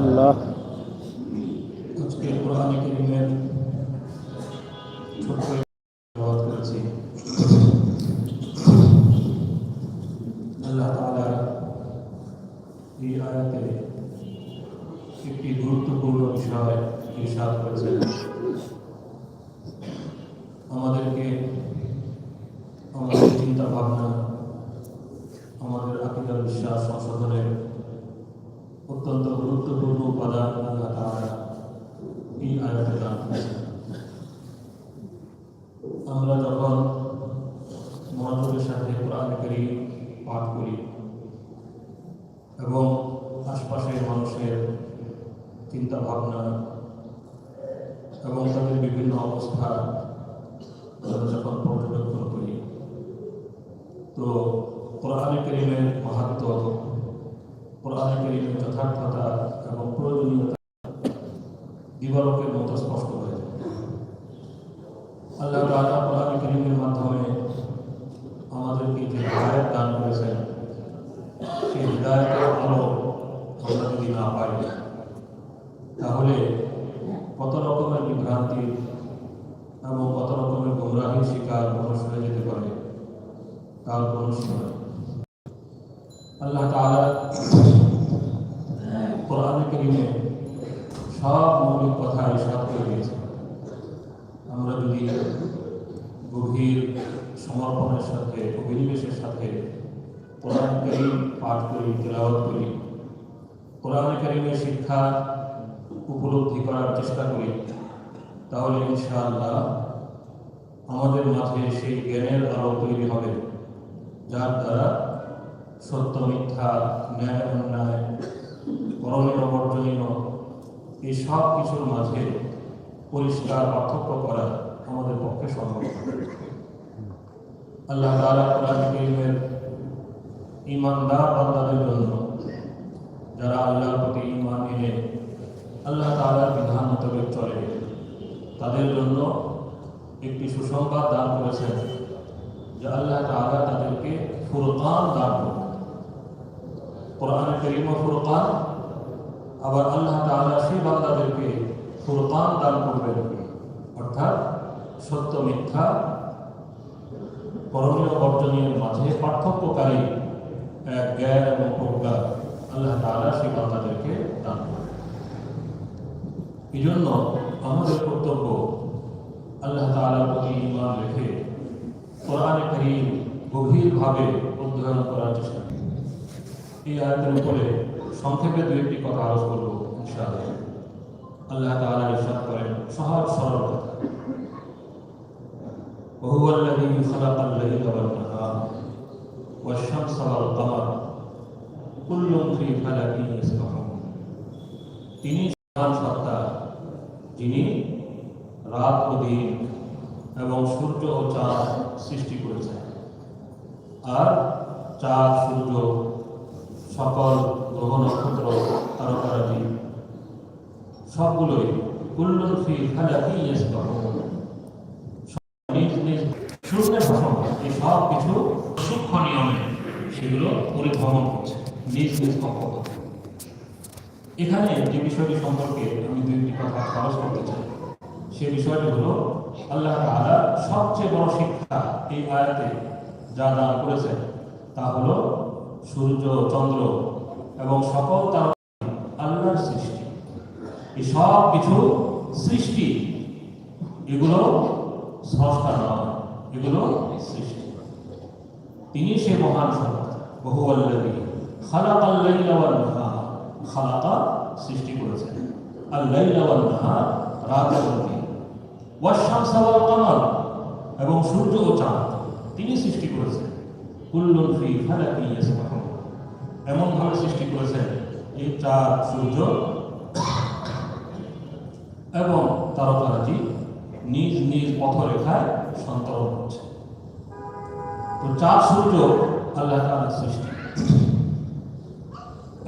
আলহামদুলিল্লাহ। যখন পর্যবেক্ষণ করি। তো কোরআনে করিমের মাহাত্ম, কোরআনে করিমের যথার্থতা এবং প্রয়োজনীয়তা দিবালোকের মতো স্পষ্ট হয়ে যায়। আল্লাহ তাআলা কোরআন করিমের মাধ্যমে আমাদেরকে যে হৃদায়ত দান করেছেন সেই হৃদায়তের আলো আমরা যদি না পাই তাহলে কত রকমের বিভ্রান্তি এবং কত রকমের গুমরাহির শিকার মানুষ হয়ে যেতে পারে তার কোনো সীমা নেই। আল্লাহ তাআলা কোরআনে কারীমে সব মৌলিক কথা ইরশাদ করে দিয়েছে আমরা যদি গভীর সমর্পণের সাথে অভিনিবেশের সাথে কোরআন কারীম পাঠ করি তেলাওয়াত করি কোরআন কারীমের শিক্ষা উপলব্ধি করার চেষ্টা করি। তাহলে ইনশাআল্লাহ আমাদের মাঝে সেই জ্ঞানের আলো তৈরি হবে, যার দ্বারা সত্য, মিথ্যা, ন্যায়, অন্যায় করণীয় বর্জনীয় এই সব কিছুর মাঝে পরিষ্কার পার্থক্য করা আমাদের পক্ষে সম্ভব। আল্লাহ কারীমের ইমানদার বান্দাদের জন্য, যারা আল্লাহর প্রতি ইমান এনে আল্লাহ তাআলার বিধান মোতাবেক চলে। তাদের জন্য একটি সুসংবাদ দান করেছেন যে আল্লাহ তাআলা তাদেরকে ফুরকান দান করবেন কোরআনের কারীম ফুরকান, আবার আল্লাহ তাআলা সেই বান্দাদেরকে ফুরকান দান করবেন। অর্থাৎ সত্য মিথ্যা, করণীয় বর্জনীয় মাঝে পার্থক্যকারী, এক জ্ঞান এবং প্রজ্ঞা আল্লাহ তাআলা সেই বান্দাদেরকে দান করবেন এই জন্য আমাদের কর্তব্য আল্লাহ তাআলার প্রতি ঈমান রেখে কোরআনে কারীম গভীরভাবে অধ্যয়ন করার চেষ্টা করি এই আয়াতের উপরে সংক্ষেপে দু একটি কথা আলোচ করব ইনশাআল্লাহ আল্লাহ তাআলা ইরশাদ করেন সহজ সরল কথা وهو الذي خلق الليل والنهار والشمس والقمر كل في فلك يسبحون তিনি মহান সত্তা যিনি রাত ও দিন এবং সূর্য ও চাঁদ সৃষ্টি করেছেন। আর চাঁদ, সূর্য সকল গ্রহ নক্ষত্র তারকারাজি সবগুলোই কুল্লুন ফি ভাষণ এই সব কিছু সূক্ষ্ম নিয়মে সেগুলো পরিভ্রমণ করছে। নিজ নিজ কক্ষপথে। এখানে যে বিষয়টি সম্পর্কে আমি দুইটি কথা খরচ করতে চাই, সে বিষয়টি হলো, আল্লাহ সবচেয়ে বড় শিক্ষা এই আয়াতে যা দান করেছেন, তা হলো সূর্য, চন্দ্র এবং সকল তার আল্লাহর সৃষ্টি। এই সব কিছু সৃষ্টি, এগুলো স্রষ্টা নয়, এগুলো সৃষ্টি। তিনি সে মহান সত্তা বহু আল্লাহ ওয়ান নাহার। খালাকা সৃষ্টি করেছেন আল-লাইলা ওয়ান নাহার, রাত এবং দিন। ওয়াশ-শামসা ওয়াল কমার এবং সূর্য ও চাঁদ তিনি সৃষ্টি করেছেন। কুল্লুন ফি ফালাকি ইয়াসবাহুন এমন ভাবে সৃষ্টি করেছেন এই চাঁদ, সূর্য এবং তারকারাজি নিজ নিজ পথরেখায় সন্তরণ করছে। তো চাঁদ, সূর্য আল্লাহ তাআলার সৃষ্টি।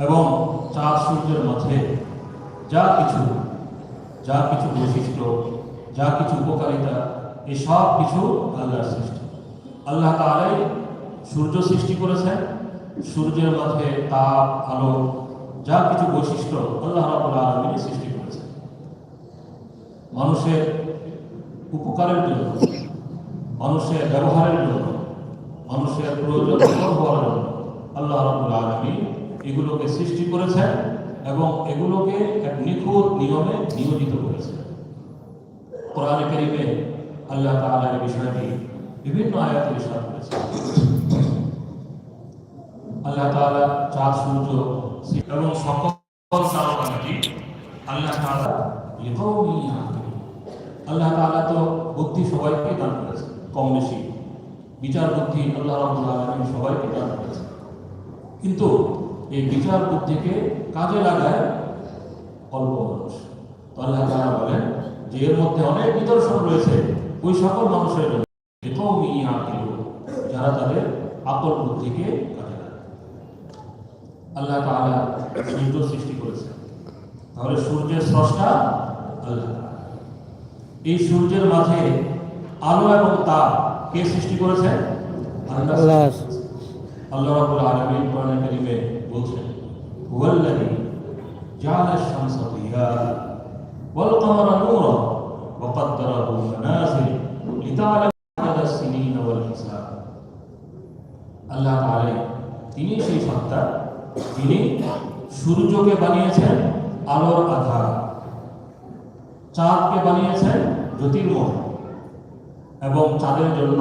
এবং চাঁদ সূর্যের মধ্যে যা কিছু যা কিছু বৈশিষ্ট্য, যা কিছু উপকারিতা এই সব কিছু আল্লাহর সৃষ্টি। আল্লাহ তাআলাই সূর্য সৃষ্টি করেছেন। সূর্যের মধ্যে তাপ, আলো, যা কিছু বৈশিষ্ট্য আল্লাহ রাব্বুল আলামিন সৃষ্টি করেছেন। মানুষের উপকারের জন্য, মানুষের ব্যবহারের জন্য, মানুষের প্রয়োজন হওয়ার জন্য আল্লাহ রাব্বুল আলামিন এগুলোকে সৃষ্টি করেছেন এবং এগুলোকে এক নিখুঁত নিয়মে নিয়োজিত করেছেন কোরআনে কারিমে আল্লাহ তাআলা বিষয়টি বিভিন্ন আয়াতে ইরশাদ করেছেন। আল্লাহ তাআলা চাঁদ, সূর্য এবং সকল তারকাটি আল্লাহ তাআলা আল্লাহ তাআলা তো বুদ্ধি সবাইকে দান করেছেন, কম বেশি। বিচার বুদ্ধি আল্লাহ রাব্বুল আলামিন সবাইকে দান করেছেন। কিন্তু এই বিচার বুদ্ধিকে কাজে লাগায় অল্প মানুষ। তো আল্লাহ তাআলা বলেন যে এর মধ্যে অনেক নিদর্শন রয়েছে ওই সকল মানুষের জন্য। যারা তাদের আকল বুদ্ধিকে কাজে লাগায়। আল্লাহ তাআলা সূর্য সৃষ্টি করেছেন তাহলে সূর্যের স্রষ্টা আল্লাহ এই সূর্যের মাঝে আলো এবং তাপ কে সৃষ্টি করেছেন আল্লাহ। আল্লাহ। কোরআনে কারীমে বলছেন দিয়া ওয়াল নূরা ওয়া কদ্দারাহু মানাজিল সিনিন ওয়াল হিসাব। আল্লাহ তাআলা তিনি সেই সত্তা সূর্যকে বানিয়েছেন আলোর আধার, চাঁদকে বানিয়েছেন জ্যোতির্ময় এবং চাঁদের জন্য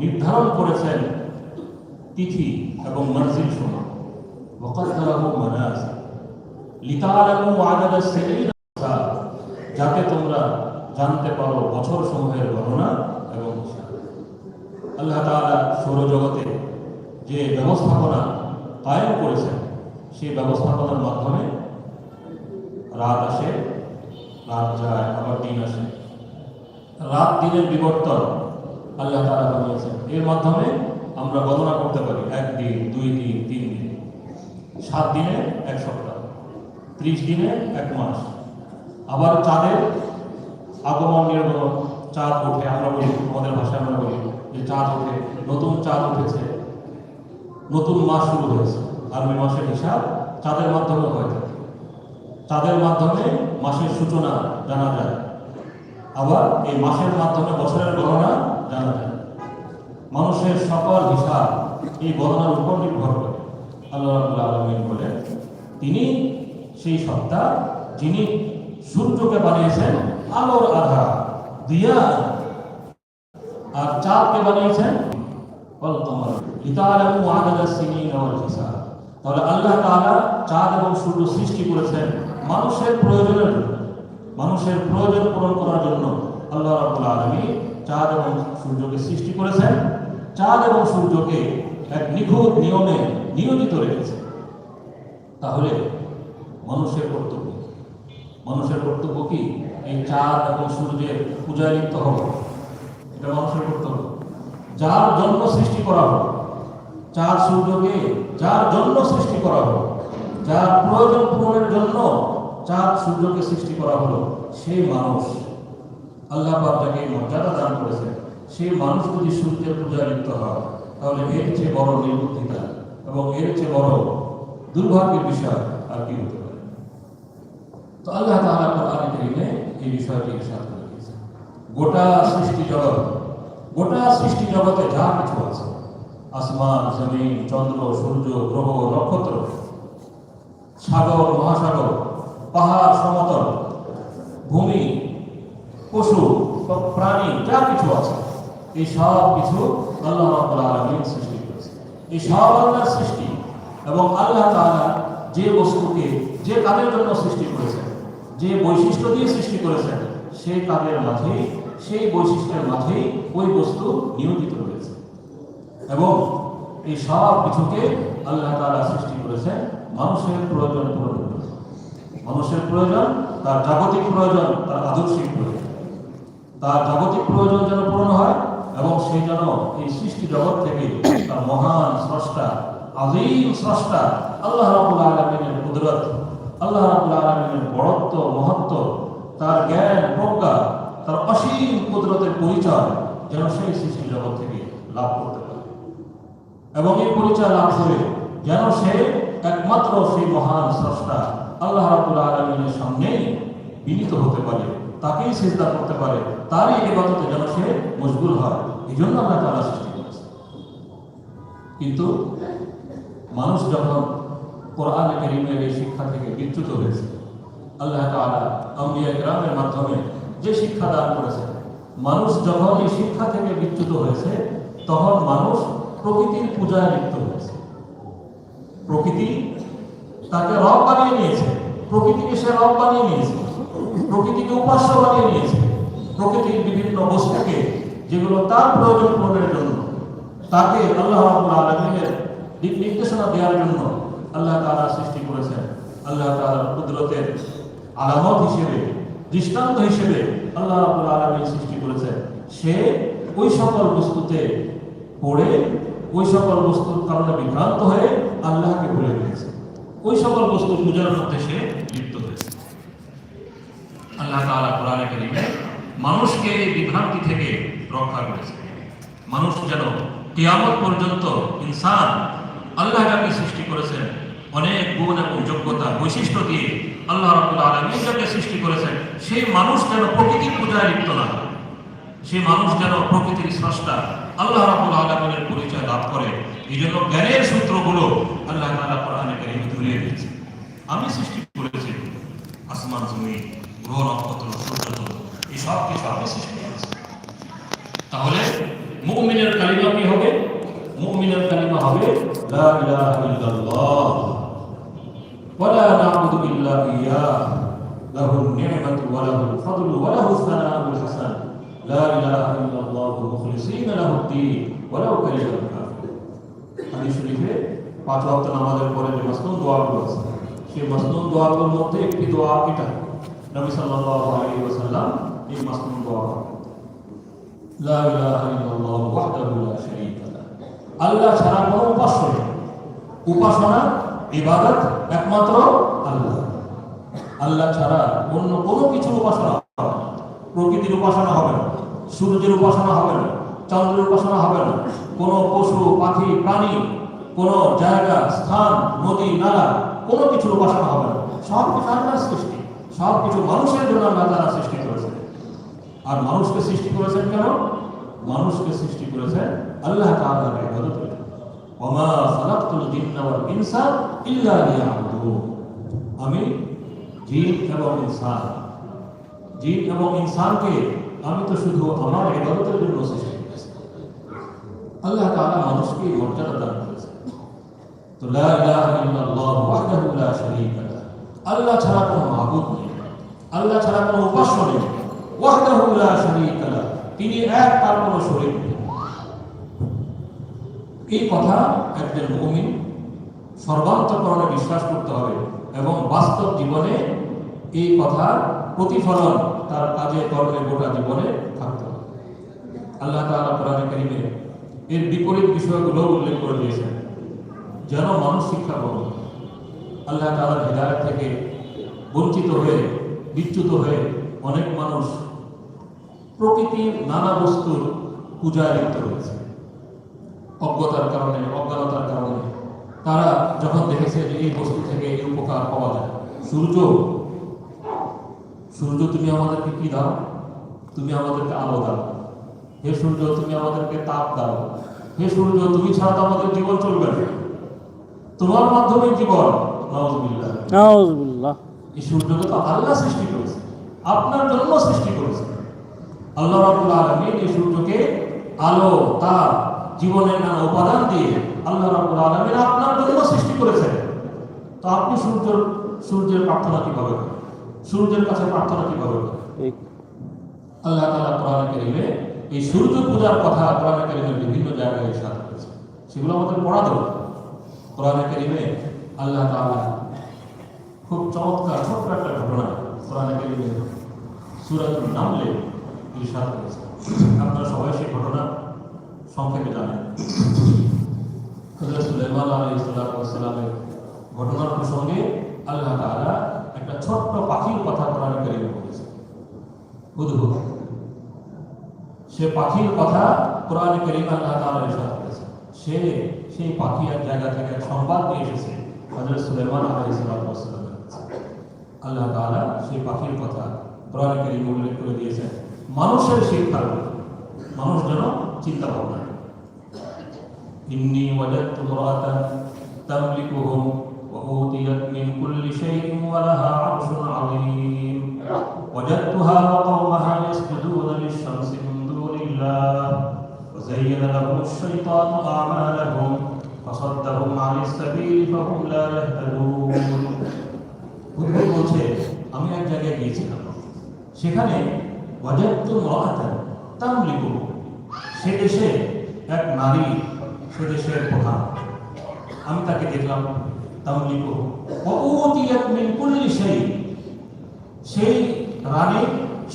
নির্ধারণ করেছেন তিথি এবং মঞ্জিল সময়। وقدره منازل لتعلموا عدد السنين والحساب যাতে তোমরা জানতে পারো বছর সমূহের গণনা এবং হিসাব আল্লাহ তাআলা সৌরজগতে যে ব্যবস্থাপনা কায়েম করেছেন সেই ব্যবস্থাপনার মাধ্যমে রাত আসে রাত যায় আবার দিন আসে রাত দিনের বিবর্তন আল্লাহ তাআলা বানিয়েছেন এর মাধ্যমে আমরা গণনা করতে পারি এক দিন দুই দিন তিন দিন সাত দিনে এক সপ্তাহ, ত্রিশ দিনে এক মাস। আবার চাঁদের আগমন নির্গমন, চাঁদ ওঠে, আমরা বলি, আমাদের ভাষায় আমরা বলি যে চাঁদ ওঠে, নতুন চাঁদ উঠেছে। নতুন মাস শুরু হয়েছে আরবি মাসের হিসাব চাঁদের মাধ্যমে হয়ে থাকে। চাঁদের মাধ্যমে মাসের সূচনা জানা যায়। আবার এই মাসের মাধ্যমে বছরের গণনা জানা যায়। মানুষের সকল হিসাব এই গণনার উপর নির্ভর করে। আল্লাহ আলামিন বলেন, তিনি সেই সত্তা যিনি সূর্যকে বানিয়েছেন, আলোর আধার দিয়া আর চাঁদকে বানিয়েছেন তাহলে আল্লাহ তাআলা চাঁদ এবং সূর্য সৃষ্টি করেছেন মানুষের প্রয়োজনের মানুষের প্রয়োজন পূরণ করার জন্য আল্লাহ রাব্বুল আলামিন চাঁদ এবং সূর্যকে সৃষ্টি করেছেন। চাঁদ এবং সূর্যকে এক নিখুঁত নিয়মে নিয়োজিত রেখেছেন তাহলে মানুষের কর্তব্য মানুষের কর্তব্য কি? এই চাঁদ এবং সূর্যের পূজায় লিপ্ত হবে এটা মানুষের কর্তব্য। যার জন্য সৃষ্টি করা হোক, চাঁদ, সূর্যকে যার জন্য সৃষ্টি করা হলো যার প্রয়োজন পূরণের জন্য চাঁদ, সূর্যকে সৃষ্টি করা হলো সেই মানুষ আল্লাহ যাকে মর্যাদা দান করেছেন সেই মানুষ যদি সূর্যের পূজায় লিপ্ত হয় তাহলে এর চেয়ে বড় নির্বুদ্ধিতা এবং এর চেয়ে বড় দুর্ভাগ্যের বিষয় আর কি হতে পারে? তো আল্লাহ তাআলা কোরআনে কারীমে এই বিষয়টি ইরশাদ করে দিয়েছেন। গোটা সৃষ্টি জগৎ, গোটা সৃষ্টি জগতে যা কিছু আছে, আসমান, জমিন, চন্দ্র, সূর্য, গ্রহ, নক্ষত্র, সাগর, মহাসাগর, পাহাড়, সমতল, ভূমি, পশু, প্রাণী, যা কিছু আছে এই সব কিছু আল্লাহ আলামিন সৃষ্টি করেছে এই সব আল্লাহর সৃষ্টি এবং আল্লাহ তাআলা যে বস্তুকে, যে কাজের জন্য সৃষ্টি করেছেন, যে বৈশিষ্ট্য দিয়ে সৃষ্টি করেছেন, সেই কাজের মাঝেই, সেই বৈশিষ্ট্যের মাঝেই ওই বস্তু নিয়োজিত রয়েছে। এবং এই সব কিছুকে আল্লাহ তাআলা সৃষ্টি করেছেন মানুষের প্রয়োজন পূরণ করেছে মানুষের প্রয়োজন, তার জাগতিক প্রয়োজন, তার আদর্শিক প্রয়োজন। তার জাগতিক প্রয়োজন যেন পূরণ হয় এবং সে যেন এই সৃষ্টি জগৎ থেকে তার মহান স্রষ্টা, আজিম স্রষ্টা, আল্লাহ রাবুল আলমিনের কুদরত, আল্লাহ রাবুল আলমিনের বড়ত্ব মহত্ব, তার জ্ঞান, প্রজ্ঞা, তার অসীম কুদরতের পরিচয় যেন সেই সৃষ্টি জগৎ থেকে লাভ করতে পারে। এবং এই পরিচয় লাভ করে যেন সে একমাত্র সেই মহান স্রষ্টা আল্লাহ রাবুল আলমিনের সামনেই বিনীত হতে পারে। তাকেই চেষ্টা করতে পারে, তারই এবাদতে যেন সে মশগুল হয়। এই জন্য আল্লাহ তারা সৃষ্টি করেছে। কিন্তু মানুষ যখন কোরআন করিমের এই শিক্ষা থেকে বিচ্যুত হয়েছে, আল্লাহ তাআলা আম্বিয়া গ্রামের মাধ্যমে যে শিক্ষা দান করেছেন, মানুষ যখন এই শিক্ষা থেকে বিচ্যুত হয়েছে, তখন মানুষ প্রকৃতির পূজায় লিপ্ত হয়েছে। প্রকৃতি তাকে রব বানিয়ে নিয়েছে, প্রকৃতিকে সে রব বানিয়ে নিয়েছে। প্রকৃতিকে উপাস্য বানিয়ে নিয়েছে। প্রকৃতির বিভিন্ন বস্তুকে যেগুলো তার প্রয়োজন পূরণের জন্য, তাকে আল্লাহ আলামিনের দিক নির্দেশনা দেওয়ার জন্য আল্লাহ তাআলা সৃষ্টি করেছেন। আল্লাহ তাআলার কুদরতের আলামত হিসেবে, দৃষ্টান্ত হিসেবে আল্লাহ রাব্বুল আলামিন সৃষ্টি করেছেন। সে ওই সকল বস্তুতে পড়ে, ওই সকল বস্তুর কারণে বিভ্রান্ত হয়ে আল্লাহকে ভুলে গিয়েছে। ওই সকল বস্তু পূজার মধ্যে সে আল্লাহ তাআলা কোরআনে কারিমে মানুষকে এই বিভ্রান্তি থেকে রক্ষা করেছে। মানুষ যেন কিয়ামত পর্যন্ত ইনসান আল্লাহ যাকে সৃষ্টি করেছেন, অনেক গুণ এবং যোগ্যতা, বৈশিষ্ট্য দিয়ে আল্লাহ রাব্বুল আলামিন যাকে সৃষ্টি করেছেন। সেই মানুষ যেন প্রকৃতির পূজায় লিপ্ত না সেই মানুষ যেন প্রকৃতির স্রষ্টা আল্লাহ রাব্বুল আলামিনের পরিচয় লাভ করে। এই জন্য জ্ঞানের সূত্রগুলো আল্লাহ তাআলা কোরআনে কারিমে ধরিয়ে দিয়েছে। আমি সৃষ্টি করেছি আসমান জমি গ্রহ নক্ষত্র সূর্য এই সব কিছু আমি সৃষ্টি করেছি তাহলে মুমিনের কালিমা কি হবে? মুমিনের কালিমা হবে, লা ইলাহা ইল্লাল্লাহ, ওয়ালা না'বুদু ইল্লা ইয়্যাহ লাহু নি'মাতু ওয়া লাহুল ফাদলু ওয়া লাহু সানাউল হাসান, লা ইলাহা ইল্লাল্লাহ মুখলিসিনা লাহুদ-দীন ওয়ালাউ কারিহাল কাফিরুন হাদিস শরীফে পাঁচ ওয়াক্ত নামাজের পরে যে মাসনুন দোয়াগুলো আছে, সেই মাসনুন দোয়াগুলোর মধ্যে একটি দোয়া এটা নবী সাল্লাল্লাহু আলাইহি ওয়াসাল্লাম এই মাসনুন দোয়া লা ইলাহা ওয়াহদাহু লা শারীকা লাহ। আল্লাহ ছাড়া কোনো উপাস্য নেই। উপাসনা, ইবাদত একমাত্র আল্লাহ। আল্লাহ ছাড়া অন্য কোনো কিছুর উপাসনা হবে না। প্রকৃতির উপাসনা হবে না, সূর্যের উপাসনা হবে না, চন্দ্রের উপাসনা হবে না। কোনো পশু, পাখি, প্রাণী, কোনো জায়গা, স্থান, নদী, নালা, কোনো কিছুর উপাসনা হবে না। সব কিছু সৃষ্টি। সব কিছু মানুষের জন্য আল্লাহ তারা সৃষ্টি করেছে আর মানুষকে সৃষ্টি করেছেন কেন? মানুষকে সৃষ্টি করেছেন আল্লাহ তাআলার ইবাদত। করে ওমা খালাকতুল জিন্না ওয়াল ইনসা ইল্লা লিয়াবুদুন। আমি জিন এবং ইনসান। জিন এবং ইনসানকে আমি তো শুধু আমার ইবাদতের জন্য সৃষ্টি করেছি। আল্লাহ তাআলা মানুষকে মর্যাদা দান করেছেন। তো লা ইলাহা ইল্লাল্লাহ ওয়াহদাহু লা শারীকা লাহ। আল্লাহ ছাড়া কোনো মাবুদ নেই। আল্লাহ ছাড়া কোনো উপাস্য নেই। তিনি এক, তার কোনো এই কথা একজন মুমিন সর্বান্তকরণে বিশ্বাস করতে হবে এবং বাস্তব জীবনে এই কথার প্রতিফলন তার কাজে, কর্মে গোটা জীবনে থাকতে হবে। আল্লাহ তাআলা কোরআনে কারিমে এর বিপরীত বিষয়গুলো উল্লেখ করে দিয়েছেন। যেন মানুষ শিক্ষা পাবে আল্লাহ তাআলার হৃদায়ত থেকে বঞ্চিত হয়ে বিচ্যুত হয়ে অনেক মানুষ প্রকৃতির নানা বস্তুর পূজায় লিপ্ত হয়েছে অজ্ঞতার কারণে, অজ্ঞানতার কারণে তারা যখন দেখেছে যে এই বস্তু থেকে এই উপকার পাওয়া যায়, সূর্য সূর্য, তুমি আমাদেরকে কি দাও? তুমি আমাদেরকে আলো দাও। হে সূর্য, তুমি আমাদেরকে তাপ দাও। হে সূর্য, তুমি ছাড়া তো আমাদের জীবন চলবে না। তোমার মাধ্যমে জীবন। নাউজুবিল্লাহ। এই সূর্যকে তো আল্লাহ সৃষ্টি করেছে। আপনার জন্য সৃষ্টি করেছে। আল্লাহ রাব্বুল আলামিন এই সূর্যকে আলো তার জীবনের নানা উপাদান দিয়ে আল্লাহ রাব্বুল আলামিন আপনার জন্য সৃষ্টি করেছেন। তো আপনি সূর্য সূর্যের প্রার্থনা কীভাবে? সূর্যের কাছে প্রার্থনা কীভাবে আল্লাহ তাআলা কোরআনে কারিমে এই সূর্য পূজার কথা কোরআনে বিভিন্ন জায়গায় করেছে। সেগুলো আমাদের পড়া দরকার। কোরআনে কারিমে আল্লাহ তাআলা খুব চমৎকার ছোট্ট একটা ঘটনা কোরআনে কারিমে সূরাতুল নামলে ইরশাদ করেছে। আপনারা সবাই সেই ঘটনা সংক্ষেপে জানেন। হযরত সুলাইমান আলাইহিস সালামের ঘটনার প্রসঙ্গে আল্লাহ তাআলা একটা ছোট্ট পাখির কথা কোরআনে কারিমে বলেছে। হুদহুদ সে পাখির কথা কোরআনে করিম আল্লাহ তাআলা ইরশাদ করেছে। সে সেই পাখি এক জায়গা থেকে সংবাদ নিয়ে এসেছে হযরত সুলাইমান আলাইহিস সালামের কাছে আল্লাহ তাআলা সেই পাখির কথা কোরআনে করিম উল্লেখ করে দিয়েছেন মানুষের শিক্ষার উপর। মানুষ যেন চিন্তা ভাবনা করে। إني وجدت امرأة تملكهم وأوتيت من كل شيء ولها عرش عظيم وجدتها وقومها يسجدون للشمس من دون الله وزين لهم الشيطان أعمالهم فصدهم عن السبيل فهم لا يهتدون উদ্ভব বলছে আমি এক জায়গায় গিয়েছিলাম। সেখানে ওয়াজাত্তু মরাতান তামলিকু সে দেশে এক নারী, সে দেশের প্রধান। আমি তাকে দেখলাম তামলিকু ওউতিয়াত মিন কুল্লি সেই। সেই রানী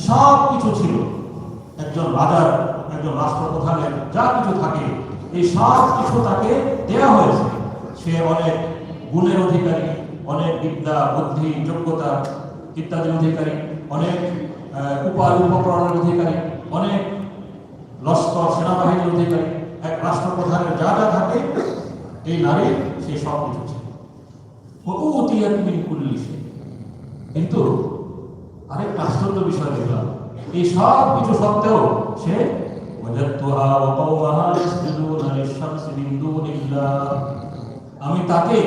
সব কিছু ছিল। একজন রাজার, একজন রাষ্ট্রপ্রধানের যা কিছু থাকে, এই সব কিছু তাকে দেওয়া হয়েছে। সে অনেক গুণের অধিকারী অনেক বিদ্যা, বুদ্ধি, যোগ্যতা ইত্যাদির অধিকারী, অনেক উপায় উপকরণের অধিকারী, অনেক লস্কর সেনাবাহিনীর অধিকারী, এক রাষ্ট্রপ্রধানের যা যা থাকে, এই নারী সেই সব কিছু কিন্তু আরেক আশ্চর্য বিষয় দেখলাম এই সব কিছু সত্ত্বেও সে আমি তাকে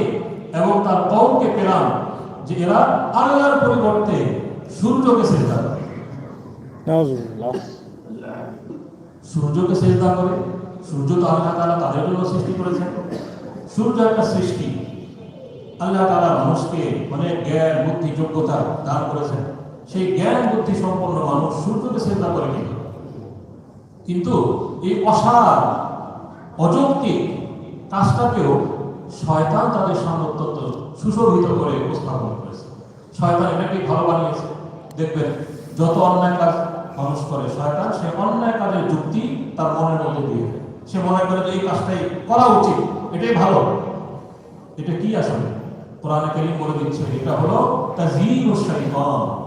এবং তার কওমকে পেলাম যে এরা আল্লাহর পরিবর্তে সূর্যকে সেজদা করে। সূর্যকে সেজদা করে। সূর্য তো আল্লাহ তাআলা তাদের জন্য সৃষ্টি করেছেন। সূর্য একটা সৃষ্টি। আল্লাহ তাআলা মানুষকে অনেক জ্ঞান বুদ্ধি যোগ্যতা দান করেছেন। সেই জ্ঞান বুদ্ধি সম্পন্ন মানুষ সূর্যকে চিন্তা করে কিন্তু এই অসার অযৌক্তিক কাজটাকেও শয়তান তাদের সামনে অত্যন্ত সুশোভিত করে উপস্থাপন করেছে। শয়তান এটাকে ভালো বানিয়েছে। দেখবেন যত অন্যায় কাজ মানুষ করে শয়তান সে অন্যায় কাজের যুক্তি তার মনের মধ্যে দিয়ে দেয়। সে মনে করে যে এই কাজটাই করা উচিত এটাই ভালো। এটা কি আসলে? কোরআনে কারীম বলে দিচ্ছে এটা হলো তাজিল শয়তান।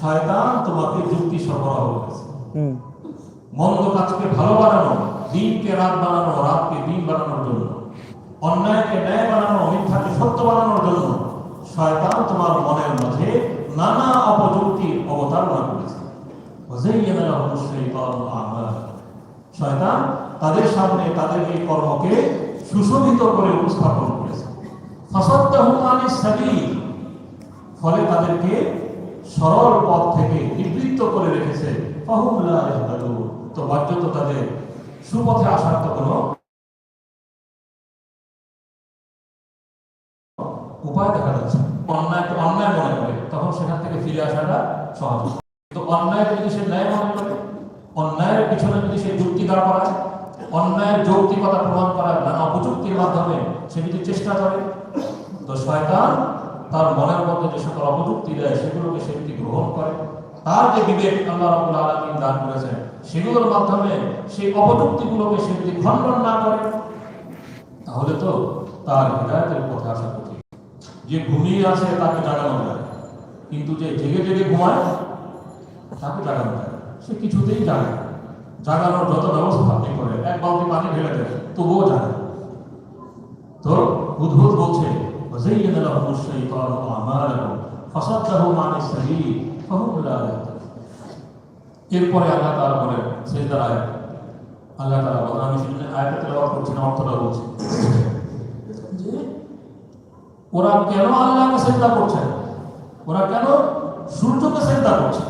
শয়তান তোমাকে যুক্তি সরবরাহ করেছে। হুম। মন্দ কাজকে ভালো বানানো দিনকে রাত বানানো রাতকে দিন বানানোর জন্য। অন্যায়কে ন্যায় বানানো, মিথ্যাকে সত্য বানানোর জন্য শয়তান তোমার মনের মধ্যে নানা অপযুক্তি অবতারণা করেছে। তাদের সামনে তাদের এই কর্মকে সুশোভিত করে উপস্থাপন করেছে। ফলে তাদেরকে সরল পথ থেকে নিবৃত্ত করে রেখেছে। তো বাহ্যত তাদের সুপথে আসার তো কোনো উপায় দেখা যাচ্ছে। অন্যায়কে অন্যায় মনে করে। তখন সেখান থেকে ফিরে আসাটা সহজ। কিন্তু অন্যায়কে যদি সে ন্যায় মনে করে, অন্যায়ের পিছনে যদি সে যুক্তি দাঁড় করায়, অন্যায়ের যৌক্তিকতা প্রমাণ করার নানা অপযুক্তির মাধ্যমে সে যদি চেষ্টা করে, তো শয়তান তার মনের মধ্যে যে সকল অপযুক্তি দেয়, সেগুলোকে সে যদি গ্রহণ করে, তার যে বিবেক আল্লাহ রাব্বুল আলামিন দান করেছেন, সেগুলোর মাধ্যমে সেই অপযুক্তিগুলোকে সে যদি খণ্ডন না করে, তাহলে তো তার হৃদায়তের পথে আসা যে ঘুমিয়ে আছে তাকে জাগানো যায় কিন্তু যে জেগে জেগে ঘুমায় তাকে জাগানো যায় না। সে কিছুতেই জাগে না। জাগানোর যত ব্যবস্থা আপনি করেন এক বালতি পানি ঢেলে দেন তবুও জাগে না। তো উদ্ভুত বলছে وزين لهم الشيطان أعمالهم فصدهم عن السبيل فهم لا يهتدون এরপরে আল্লাহ তাআলা বলেন সেজদার আয়াত আল্লাহ তাআলা বলেন আমি সেখানে আয়াতে তেলাওয়াত করছি না অর্থটা বলছি যে ওরা কেন আল্লাহকে সেজদা করছে না? ওরা কেন সূর্যকে সেজদা করছে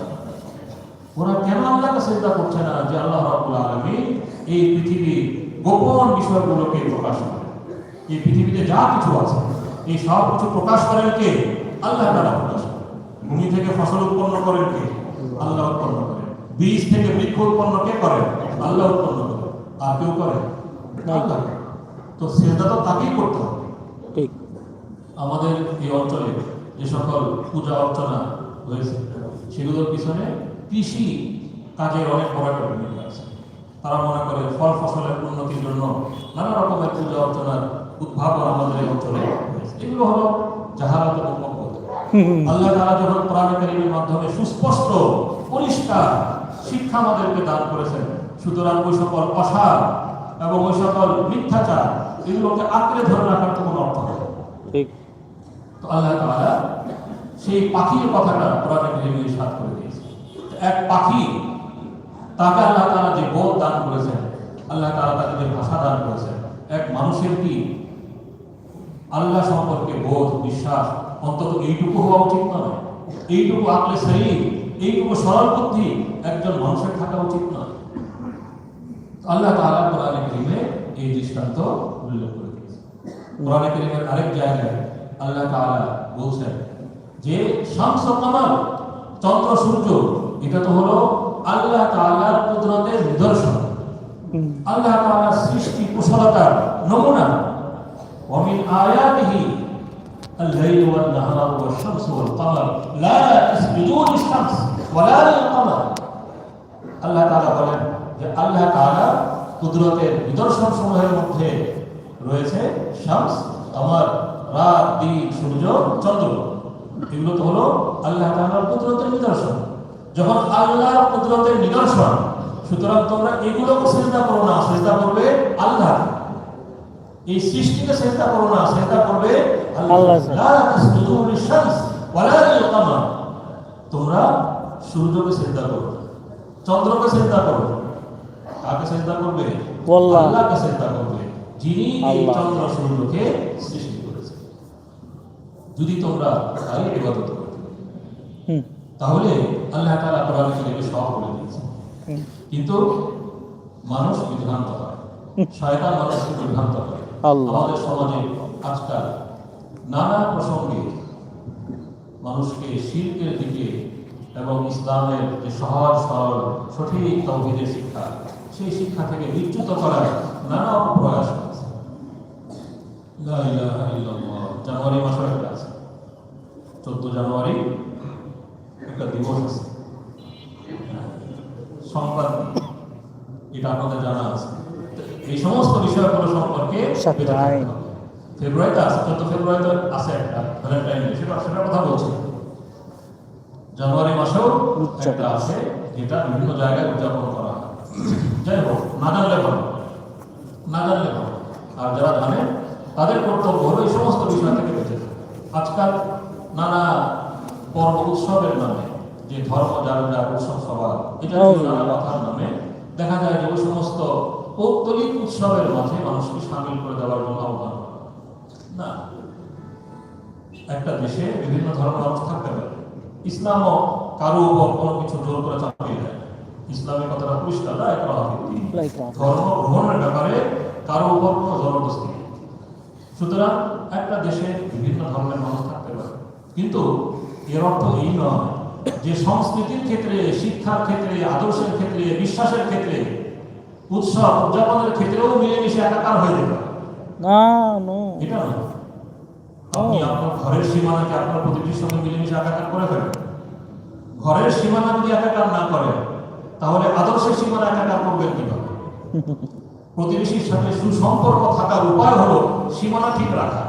ওরা কেন আল্লাহকে সেজদা করছে না যে আল্লাহ রাব্বুল আলামিন এই পৃথিবীর গোপন বিষয়গুলোকে প্রকাশ করে এই পৃথিবীতে যা কিছু আছে এই সব কিছু প্রকাশ করেন কে? আল্লাহ তাআলা প্রকাশ করেন। ভূমি থেকে ফসল উৎপন্ন করেন কে? আল্লাহ উৎপন্ন করেন। বীজ থেকে বৃক্ষ উৎপন্ন কে করেন? আল্লাহ উৎপন্ন করেন। আর কেউ করে আল্লাহ। তো সেটা তো তাকেই করতে হবে। ঠিক। আমাদের এই অঞ্চলে যে সকল পূজা অর্চনা হয়েছে সেগুলোর পিছনে কৃষি কাজের অনেক বড় একটা ভূমিকা আছে তারা মনে করে ফল ফসলের উন্নতির জন্য নানা রকমের পূজা অর্চনার উদ্ভাবন আমাদের এই অঞ্চলে এগুলো হলো জাহালাত আল্লাহ তাআলা যখন কোরআন কারীমের মাধ্যমে সুস্পষ্ট পরিষ্কার শিক্ষা আমাদেরকে দান করেছেন সুতরাং ওই সকল অসার এবং ওই সকল মিথ্যাচার এগুলোকে আঁকড়ে ধরে রাখার কোনো অর্থ নেই। আল্লাহ তাআলা সেই পাখির কথাটা কোরআনে কারীমে ইরশাদ করে দিয়েছে। এক পাখি, তাকে আল্লাহ তাআলা যে বোধ দান করেছেন, আল্লাহ তাআলা তাকে যে ভাষা দান করেছেন, এক মানুষের কি আল্লাহ সম্পর্কে বোধ, বিশ্বাস অন্তত এইটুকু হওয়া উচিত নয়? এইটুকু আকলে শরীর এইটুকু সরল বুদ্ধি একজন মানুষের থাকা উচিত নয়। আল্লাহ তাআলা কোরআনে কারীমে এই দৃষ্টান্ত উল্লেখ করে দিয়েছে। কোরআনে কারীমের আরেক জায়গায় আল্লাহ তাআলা বলছেন যে শামস ও কমর চন্দ্র সূর্য এটা তো হলো আল্লাহ তাআলার কুদরতের নিদর্শন হুম। আল্লাহ তাআলার সৃষ্টি কুশলতার নমুনা ومن آياته الليل والنهار والشمس والقمر لا تسجدوا للشمس ولا للقمر আল্লাহ তাআলা বলেন যে আল্লাহ তাআলা কুদরতের নিদর্শন সমূহের মধ্যে রয়েছে শামস আমার রাত দিন সূর্য চন্দ্র। এগুলো তো হলো আল্লাহ তাআলার কুদরতের নিদর্শন। যখন আল্লাহর কুদরতের নিদর্শন সুতরাং তোমরা এগুলোকে চেষ্টা করো না চেষ্টা করবে আল্লাহ। এই সৃষ্টিকে চেষ্টা করো না চেষ্টা করবে আল্লাহ। লা তাসজুদু লিশ-শামস ওয়ালা লিল-কমর। তোমরা সূর্যকে চিন্তা করো চন্দ্রকে চিন্তা করো। কাকে চিন্তা করবে? আল্লাহকে চিন্তা করবে। যিনি এই চন্দ্র সূর্যকে সৃষ্টি যদি তোমরা তাই ইবাদত করতে তাহলে আল্লাহ তাআলা কোরআনে সব বলে দিয়েছেন। হুম। কিন্তু মানুষ বিভ্রান্ত হয়। শয়তান মানুষকে বিভ্রান্ত করে। আমাদের সমাজে আজকাল নানা প্রসঙ্গে মানুষকে শিল্পের দিকে এবং ইসলামের যে সহজ সরল সঠিক তৌহিদের শিক্ষা সেই শিক্ষা থেকে বিচ্যুত করার নানা প্রয়াস করেছে লা ইলাহা ইল্লাল্লাহ। জানুয়ারি মাসের একটা আছে। চোদ্দ জানুয়ারি একটা দিবস আছে। সংক্রান্তি এটা আপনাদের জানা আছে। এই সমস্ত বিষয়গুলো সম্পর্কে। ফেব্রুয়ারিতে আছে চোদ্দ ফেব্রুয়ারিতে আছে একটা ভ্যালেন্টাইন ডে সেটা সেটার কথা বলছি। জানুয়ারি মাসেও একটা আছে যেটা বিভিন্ন জায়গায় উদযাপন করা হয়। যাই হোক না জানলে ভালো না। জানলে ভালো আর যারা জানে তাদের কর্তব্য হলো এই সমস্ত বিষয় থেকে বেঁচে থাকা। আজকাল নানা পর্ব উৎসবের নামে যে ধর্ম যারা উৎসব সভা এটা নানা কথার নামে দেখা যায় যে ওই সমস্ত পৌত্তলিক উৎসবের মাঝে মানুষকে সামিল করে দেওয়ার জন্য আহ্বান না। একটা দেশে বিভিন্ন ধর্মের মানুষ থাকতে পারে। ইসলামও কারও উপর কোনো কিছু জোর করে চাপিয়ে দেয় ইসলামের কথাটা পরিষ্কার না একটা. ধর্ম গ্রহণের ব্যাপারে কারও উপর কোনো জবরদস্তি নেই। সুতরাং একটা দেশে বিভিন্ন ধর্মের মানুষ থাকতে পারে। কিন্তু এর অর্থ এই নয় যে সংস্কৃতির ক্ষেত্রে শিক্ষার ক্ষেত্রে আদর্শের ক্ষেত্রে বিশ্বাসের ক্ষেত্রে উৎসব উদযাপনের ক্ষেত্রেও মিলেমিশে একাকার হয়ে যেতে পারে। না এটা না আপনি আপনার ঘরের সীমানাকে আপনার প্রতিটির সঙ্গে মিলেমিশে একাকার করে ফেলেন। ঘরের সীমানা যদি একাকার না করে তাহলে আদর্শের সীমানা একাকার করবেন কীভাবে? প্রতিবেশীর সাথে সুসম্পর্ক থাকার উপায় হলো সীমানা ঠিক রাখা।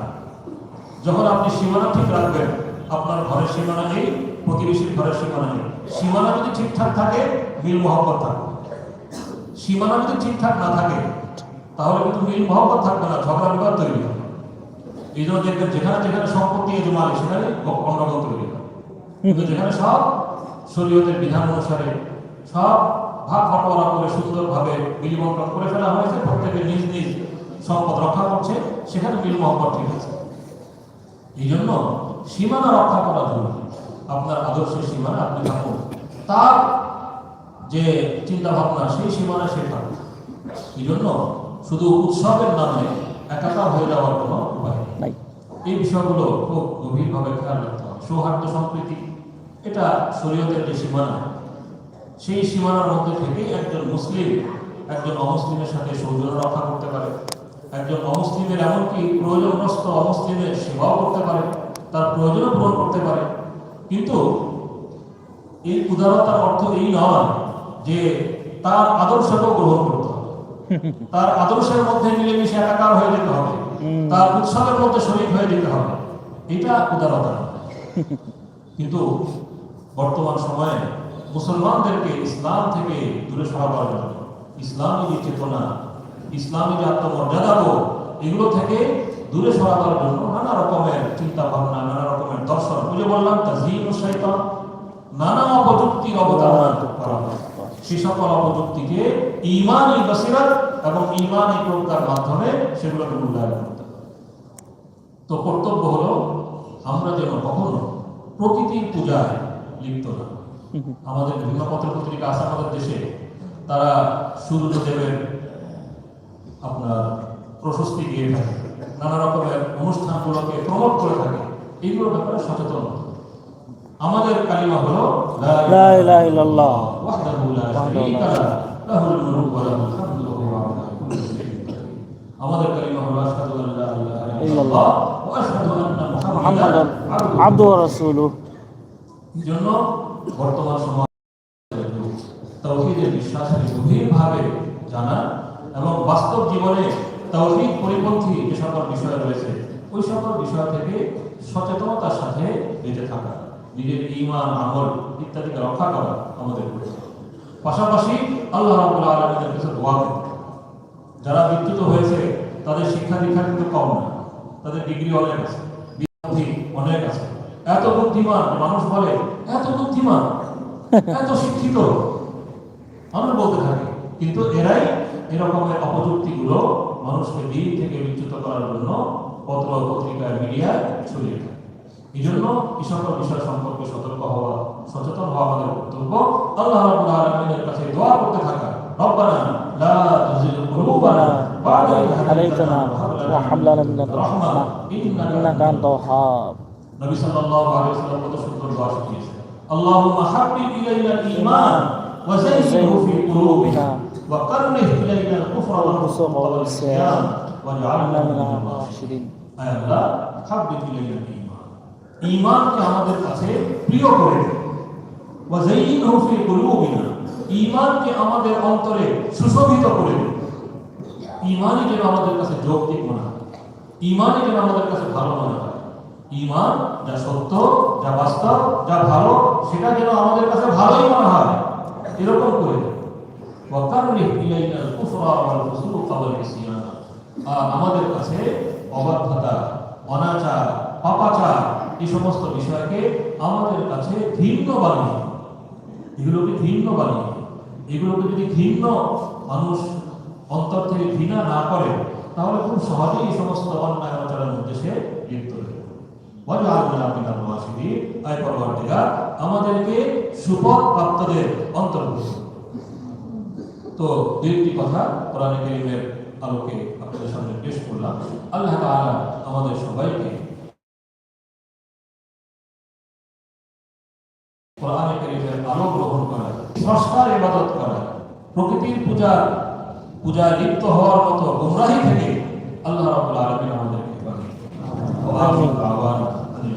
যখন আপনি সীমানা ঠিক রাখবেন, আপনার ঘরের সীমানা নেই, প্রতিবেশীর ঘরের সীমানা নেই। সীমানা যদি ঠিকঠাক থাকে, মিল মহব্বত থাকবে। সীমানা যদি ঠিকঠাক না থাকে, তাহলে কিন্তু মিল মহব্বত থাকবে না, ঝগড়া বিবাদ তৈরি হবে। এই জন্য দেখবেন যেখানে যেখানে সম্পত্তি জমালে সেখানে গন্ডগোল তৈরি হয় কিন্তু যেখানে সব শরীয়তের বিধান অনুসারে সব ভাগ বাটোয়ারা করে সুন্দরভাবে বিলি বন্টন করে ফেলা হয়েছে প্রত্যেকে নিজ নিজ সম্পদ রক্ষা করছে সেখানে মিল মহব্বত ঠিক আছে। এই জন্য সীমানা রক্ষা করা জরুরি। আপনার আদর্শের সীমানা আপনি থাকুন। তার যে চিন্তা ভাবনা সেই সীমানা সে থাকুন এই জন্য শুধু উৎসবের নামে একাকার হয়ে যাওয়ার কোনো উপায় নেই। এই বিষয়গুলো খুব গভীরভাবে খেয়াল রাখতে হবে। সৌহার্দ্য সম্প্রীতি এটা শরীয়তের যে সীমানা সেই সীমানার মধ্যে থেকে একজন মুসলিম একজন অমুসলিমের সাথে সৌজন্য রক্ষা করতে পারে। একজন অমুসলিমের এমনকি প্রয়োজনগ্রস্ত অমুসলিমের সেবাও করতে পারে তার প্রয়োজনও পূরণ করতে পারে। কিন্তু এই উদারতার অর্থ এই নয় যে তার আদর্শকেও গ্রহণ করতে হবে। তার আদর্শের মধ্যে মিলেমিশে একাকার হয়ে যেতে হবে। তার উৎসবের মধ্যে শরীর হয়ে যেতে হবে। এটা উদারতা কিন্তু বর্তমান সময়ে মুসলমানদেরকে ইসলাম থেকে দূরে সরাবার জন্য, ইসলামী যে চেতনা, ইসলামী যে আত্মমর্যাদাবোধ এগুলো থেকে দূরে সরাবার জন্য নানা রকমের চিন্তা ভাবনা নানা রকমের দর্শন। বুঝে বললাম, তাজিম শৈতান নানা অপযুক্তির অবতারণা করা হয়। সে সকল অপযুক্তিকে ইমানই বসিরত এবং ইমানই প্রজ্ঞার মাধ্যমে সেগুলোকে মূল্যায়ন করতে তো কর্তব্য হলো, আমরা যেন কখনো প্রকৃতির পূজায় লিপ্ত না আমাদের বিভিন্ন পত্র পত্রিকা আছে আমাদের দেশে। তারা সূর্যদেবের আপনার প্রশস্তি দিয়ে থাকে। নানা রকমের অনুষ্ঠানগুলোকে প্রমোট করে থাকে। এইগুলোর ব্যাপারে সচেতন আমাদের কালিমা হলো। আমাদের কালিমা হলো আশহাদু আল্লা ইলাহা ইল্লাল্লাহ ওয়া আশহাদু আন্না মুহাম্মাদান মুহাম্মাদান ওয়া রাসূলুহু. জন্য বর্তমান সমাজ তৌহিদের বিশ্বাসকে গভীরভাবে জানা এবং বাস্তব জীবনে তৌহিদ পরিপন্থী যে সকল বিষয় রয়েছে, ওই সকল বিষয় থেকে সচেতনতার সাথে বেঁচে থাকা, নিজের ঈমান, আমল ইত্যাদিকে রক্ষা করা আমাদের পাশাপাশি আল্লাহ রাব্বুল আলামিনের কাছে দোয়া যারা বিদ্যুত হয়েছে, তাদের শিক্ষা দীক্ষা কিন্তু কম না, তাদের ডিগ্রি অনেক আছে বুদ্ধি অনেক আছে এত বুদ্ধিমান, মানুষ বলে, এত বুদ্ধিমান, এত শিক্ষিত। আমরা বলতে থাকি। কিন্তু এরাই এরকমের অপযুক্তিগুলো মানুষকে দিন থেকে বিচ্যুত করার জন্য পত্র পত্রিকায় মিডিয়ায় ছড়িয়ে থাকে। এই জন্য এই বিষয় সম্পর্কে সতর্ক হওয়া, সচেতন হওয়া আমাদের কর্তব্য। আল্লাহ রাব্বুল আলামিনের কাছে দোয়া করতে থাকা। রব্বানা লা কুলুবানা বা'দা হাদাইতানা ওয়া হাব লানা মিন লাদুনকা ইন্নাকা আনতাল ওয়াহ্হাব নবী সাল্লাল্লাহু আলাইহি ওয়াসাল্লাম কত সুন্দর দোয়া শিখিয়েছেন আল্লাহুম্মা হাব্বিব ইলাইনা ঈমান ওয়া যায়্যিনহু ফি কুলুবিনা ওয়া কাররিহ ইলাইনা আল-কুফরা ওয়াল ফুসুক ওয়াল ইসয়ান ওয়াজআলনা মিনাল রাশিদিন আল্লাহ হাব্বিব ইলাইনা ঈমান। ঈমানকে আমাদের কাছে প্রিয় করে দিন ওয়া যায়্যিনহু ফি কুলুবিনা। ঈমানকে আমাদের অন্তরে সুশোভিত করে দিন ঈমানই যেন আমাদের কাছে যৌক্তিক মনে হয়। ঈমানই যেন আমাদের কাছে ভালো মনে হয়। ঈমান, যা সত্য, যা বাস্তব, যা ভালো, সেটা যেন আমাদের কাছে ভালোই মনে হয়। এরকম করে। আমাদের কাছে অবাধ্যতা, অনাচার, পাপাচার, এই সমস্ত বিষয়কে আমাদের কাছে ঘৃণ্য বানিয়ে, এগুলোকে ঘৃণ্য বানিয়ে, এগুলোকে যদি ঘৃণ্য মানুষ অন্তর থেকে ঘৃণা না করে, তাহলে খুব সহজেই এই সমস্ত অন্যায় আচরণের মধ্যে আমাদেরকে সুপথ প্রাপ্তদের অন্তর্ভুক্ত। তো দু একটি কথা কোরআন কারীমের আলোকে আপনাদের সামনে পেশ করলাম। আল্লাহ আমাদের সবাইকে কোরআন কারীমের আলো গ্রহণ করা ইবাদত করা প্রকৃতির পূজা পূজায় লিপ্ত হওয়ার মতো গুমরাহি থেকে আল্লাহ রাব্বুল আলামিন あわら